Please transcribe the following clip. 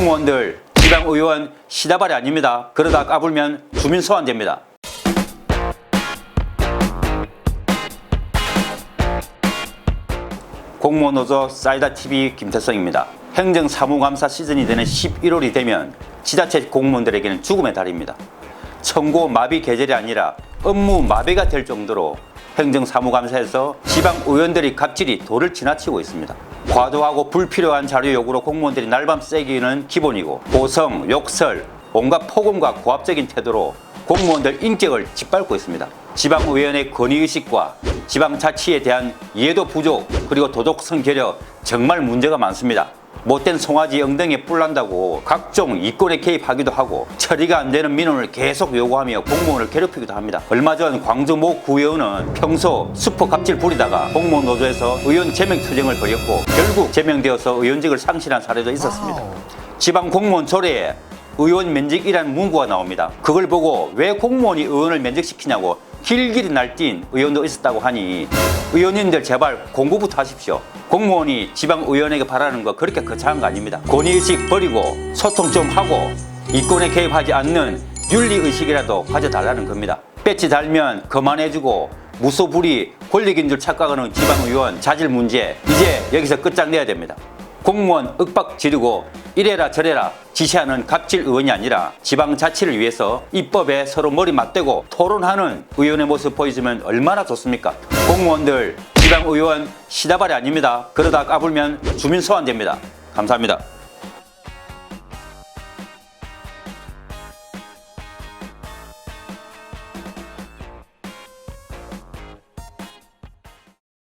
공무원들 지방의원 시다발이 아닙니다. 그러다 까불면 주민 소환됩니다. 공무원 노조 사이다 TV 김태성입니다. 행정사무감사 시즌이 되는 11월이 되면 지자체 공무원들에게는 죽음의 달입니다. 청고 마비 계절이 아니라 업무 마비가 될 정도로 행정사무감사에서 지방 의원들이 갑질이 도를 지나치고 있습니다. 과도하고 불필요한 자료 요구로 공무원들이 날밤 새기는 기본이고 고성, 욕설, 온갖 폭언과 고압적인 태도로 공무원들 인격을 짓밟고 있습니다. 지방의원의 권위의식과 지방자치에 대한 이해도 부족 그리고 도덕성 결여 정말 문제가 많습니다. 못된 송아지 엉덩이에 뿔난다고 각종 이권에 개입하기도 하고 처리가 안 되는 민원을 계속 요구하며 공무원을 괴롭히기도 합니다. 얼마 전 광주 모 구의원은 평소 슈퍼 갑질 부리다가 공무원 노조에서 의원 제명 투쟁을 벌였고 결국 제명되어서 의원직을 상실한 사례도 있었습니다. 지방 공무원 조례에 의원 면직이라는 문구가 나옵니다. 그걸 보고 왜 공무원이 의원을 면직시키냐고 길길이 날뛴 의원도 있었다고 하니 의원님들 제발 공부부터 하십시오. 공무원이 지방 의원에게 바라는 거 그렇게 거창한 거 아닙니다. 권위의식 버리고 소통 좀 하고 이권에 개입하지 않는 윤리의식이라도 가져달라는 겁니다. 배치 달면 그만해주고 무소불위 권력인 줄 착각하는 지방의원 자질 문제 이제 여기서 끝장내야 됩니다. 공무원 윽박 지르고 이래라 저래라 지시하는 갑질 의원이 아니라 지방 자치를 위해서 입법에 서로 머리 맞대고 토론하는 의원의 모습 보여주면 얼마나 좋습니까? 공무원들 지방 의원 시다발이 아닙니다. 그러다 까불면 주민 소환됩니다. 감사합니다.